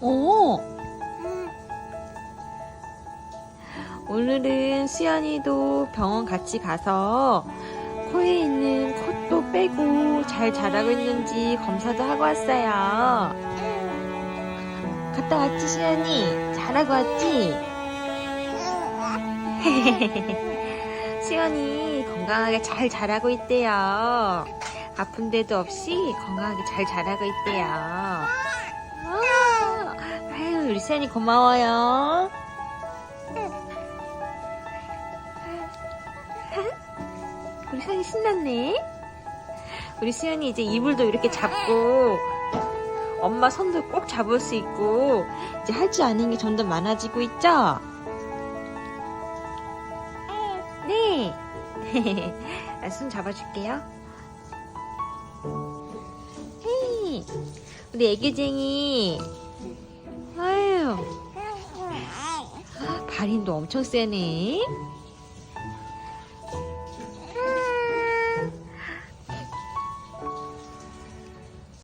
오. 오늘은 수연이도 병원 같이 가서 코에 있는 콧도 빼고 잘 자라고 있는지 검사도 하고 왔어요. 갔다 왔지, 수연이? 잘하고 왔지? 수연이 건강하게 잘 자라고 있대요. 아픈 데도 없이 건강하게 잘 자라고 있대요. 아, 수연이 고마워요. 우리 수연이 신났네. 우리 수연이 이제 이불도 이렇게 잡고 엄마 손도 꼭 잡을 수 있고 이제 할 줄 아는 게 점점 많아지고 있죠? 네. 아, 손 잡아줄게요. 헤이, 우리 애기쟁이. 발인도 엄청 세네.